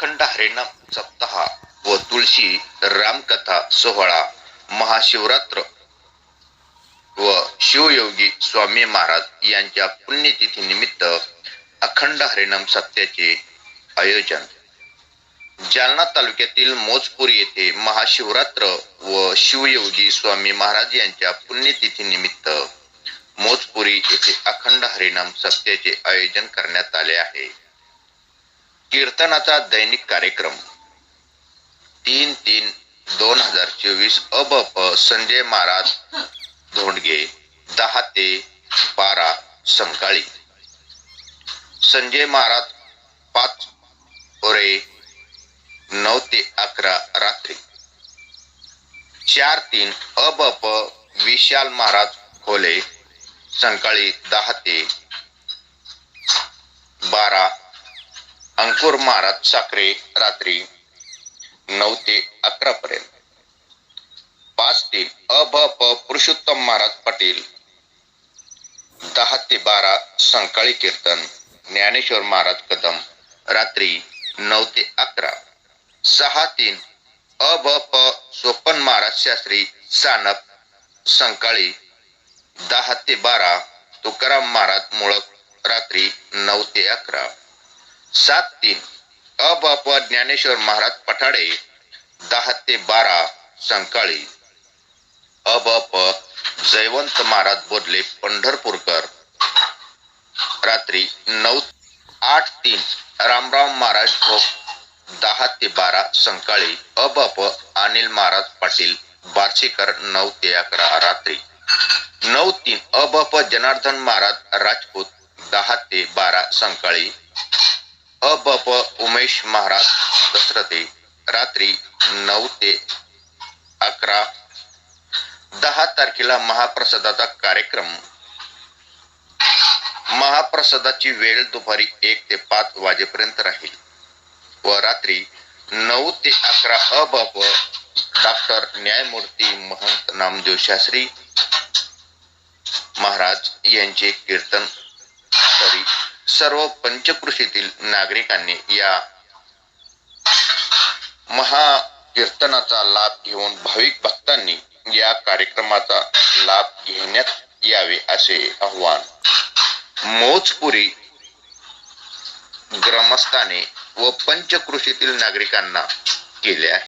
अखंड हरिनाम सप्ताह व तुळशी रामकथा सोहळा महाशिवरात्र व शिवयोगी स्वामी महाराज यांच्या पुण्यतिथी निमित्त अखंड हरिनाम सप्त्याचे आयोजन. जालना तालुक्यातील मोजपूर येथे महाशिवरात्र व शिवयोगी स्वामी महाराज यांच्या पुण्यतिथी निमित्त मोजपुरी येथे अखंड हरिनाम सप्त्याचे आयोजन करण्यात आले आहे. कीर्तनाचा दैनिक कार्यक्रम. तीन तीन दोन हजार चोवीस अब संजय महाराज धोंडगे दहा ते बारा संकाळी. संजय महाराज पाच ओरे नऊ ते अकरा रात्री. चार तीन अब विशाल महाराज खोले संकाळी दहा ते बारा अंकुर महाराज साखरे रात्री नऊ ते अकरा पर्यंत. पाच तीन प पुरुषोत्तम महाराज पाटील. दहा ते बारा संकाळी कीर्तन ज्ञानेश्वर महाराज कदम रात्री नऊ ते अकरा. सहा तीन अबप सोपन महाराज शास्त्री सानप संकाळी दहा ते बारा तुकाराम महाराज मुळक रात्री नऊ ते अकरा. सात तीन. अबप ज्ञानेश्वर महाराज पठाडे दहा ते बारा संकाळी. अबप जयवंत महाराज बोधले पंढरपूरकर. रात्री नऊ आठ तीन. रामराव महाराज दहा ते बारा संकाळी. अबप अनिल महाराज पाटील बार्शीकर नऊ ते अकरा रात्री. नऊ तीन. अबप जनार्दन महाराज राजपूत दहा ते बारा संकाळी. अबप उमेश महाराज दसरथे रात्री नऊ ते अकरा दहा तारखेला महाप्रसादाचा कार्यक्रम. महाप्रसादाची वेळ दुपारी एक ते पाच वाजेपर्यंत राहील व रात्री नऊ ते अकरा अबप डॉक्टर न्यायमूर्ती महंत नामदेव शास्त्री महाराज यांचे कीर्तन तरी सर्व पंचकृषीतील नागरिकांनी या महाकीर्तनाचा लाभ घेऊन भाविक भक्तांनी या कार्यक्रमाचा लाभ घेण्यात यावे असे आव्हान. मोजपुरी ग्रामस्थाने व पंचकृषीतील नागरिकांना केले आहे.